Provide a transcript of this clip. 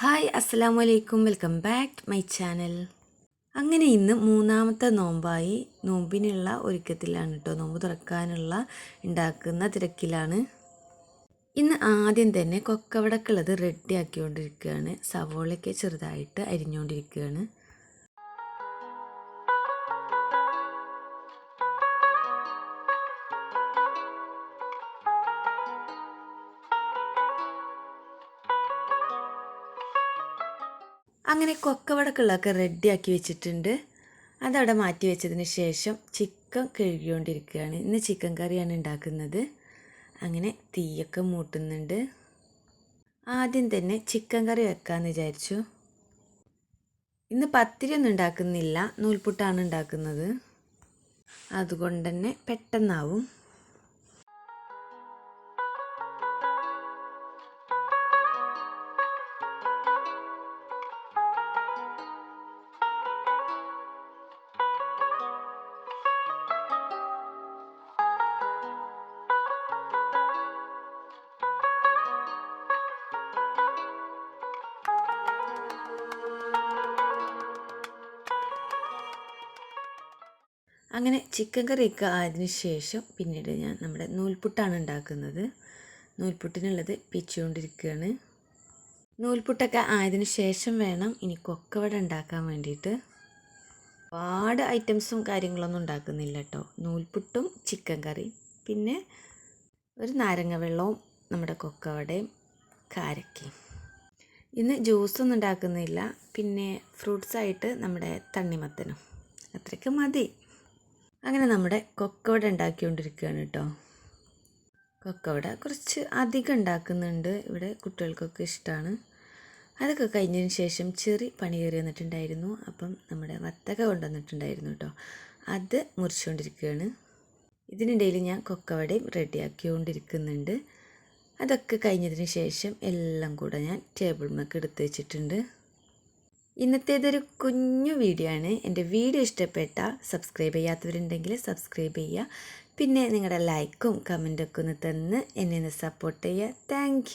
Hi അസ്സലാം വലൈക്കും welcome back to my channel. അങ്ങനെ ഇന്ന് മൂന്നാമത്തെ നോമ്പായി. നോമ്പിനുള്ള ഒരുക്കത്തിലാണ് കേട്ടോ നോമ്പ് തുറക്കാനുള്ള ഉണ്ടാക്കുന്ന തിരക്കിലാണ്. ഇന്ന് ആദ്യം തന്നെ കൊക്കവടക്കുള്ളത് റെഡി ആക്കിക്കൊണ്ടിരിക്കുകയാണ് സവോളയൊക്കെ ചെറുതായിട്ട് അരിഞ്ഞുകൊണ്ടിരിക്കുകയാണ് അങ്ങനെ കൊക്കവടക്കുള്ളതൊക്കെ റെഡിയാക്കി വെച്ചിട്ടുണ്ട്. അതവിടെ മാറ്റി വെച്ചതിന് ശേഷം ചിക്കൻ കഴുകിക്കൊണ്ടിരിക്കുകയാണ്. ഇന്ന് ചിക്കൻ കറിയാണ് ഉണ്ടാക്കുന്നത്. അങ്ങനെ തീയൊക്കെ മൂട്ടുന്നുണ്ട്. ആദ്യം തന്നെ ചിക്കൻ കറി വെക്കാമെന്ന് വിചാരിച്ചു. ഇന്ന് പത്തിരി ഒന്നും ഉണ്ടാക്കുന്നില്ല. നൂൽപുട്ടാണ് ഉണ്ടാക്കുന്നത്. അതുകൊണ്ട് തന്നെ പെട്ടെന്നാവും. അങ്ങനെ ചിക്കൻ കറിയൊക്കെ ആയതിനു ശേഷം പിന്നീട് ഞാൻ നമ്മുടെ നൂൽപുട്ടാണ് ഉണ്ടാക്കുന്നത്. നൂൽപുട്ടിനുള്ളത് പിച്ചുകൊണ്ടിരിക്കുകയാണ്. നൂൽപുട്ടൊക്കെ ആയതിനു ശേഷം വേണം ഇനി കൊക്കവട ഉണ്ടാക്കാൻ വേണ്ടിയിട്ട്. ഒരുപാട് ഐറ്റംസും കാര്യങ്ങളൊന്നും ഉണ്ടാക്കുന്നില്ല കേട്ടോ. നൂൽപുട്ടും ചിക്കൻ കറി പിന്നെ ഒരു നാരങ്ങ വെള്ളവും നമ്മുടെ കൊക്കവടയും കാരക്കയും. ഇന്ന് ജ്യൂസൊന്നും ഉണ്ടാക്കുന്നില്ല. പിന്നെ ഫ്രൂട്ട്സായിട്ട് നമ്മുടെ തണ്ണിമത്തനും. അത്രയ്ക്ക് മതി. അങ്ങനെ നമ്മുടെ കൊക്കവട ഉണ്ടാക്കിക്കൊണ്ടിരിക്കുകയാണ് കേട്ടോ. കൊക്കവട കുറച്ച് അധികം ഉണ്ടാക്കുന്നുണ്ട് ഇവിടെ കുട്ടികൾക്കൊക്കെ ഇഷ്ടമാണ്. അതൊക്കെ കഴിഞ്ഞതിന് ശേഷം ചെറി പണി കയറി വന്നിട്ടുണ്ടായിരുന്നു. അപ്പം നമ്മുടെ വത്തക കൊണ്ടുവന്നിട്ടുണ്ടായിരുന്നു കേട്ടോ. അത് മുറിച്ചുകൊണ്ടിരിക്കുകയാണ്. ഇതിനിടയിൽ ഞാൻ കൊക്കവടയും റെഡിയാക്കിക്കൊണ്ടിരിക്കുന്നുണ്ട്. അതൊക്കെ കഴിഞ്ഞതിന് ശേഷം എല്ലാം കൂടെ ഞാൻ ടേബിൾ മേക്ക് എടുത്ത് വെച്ചിട്ടുണ്ട്. ഇന്നത്തേതൊരു കുഞ്ഞു വീഡിയോ ആണ്. എന്റെ വീഡിയോ ഇഷ്ടപ്പെട്ട സബ്സ്ക്രൈബ് ചെയ്യാത്തവരുണ്ടെങ്കിൽ സബ്സ്ക്രൈബ് ചെയ്യുക. പിന്നെ നിങ്ങളുടെ ലൈക്കും കമന്റൊക്കെ ഒന്ന് തന്ന് എന്നെ ഒന്ന് സപ്പോർട്ട് ചെയ്യുക. താങ്ക്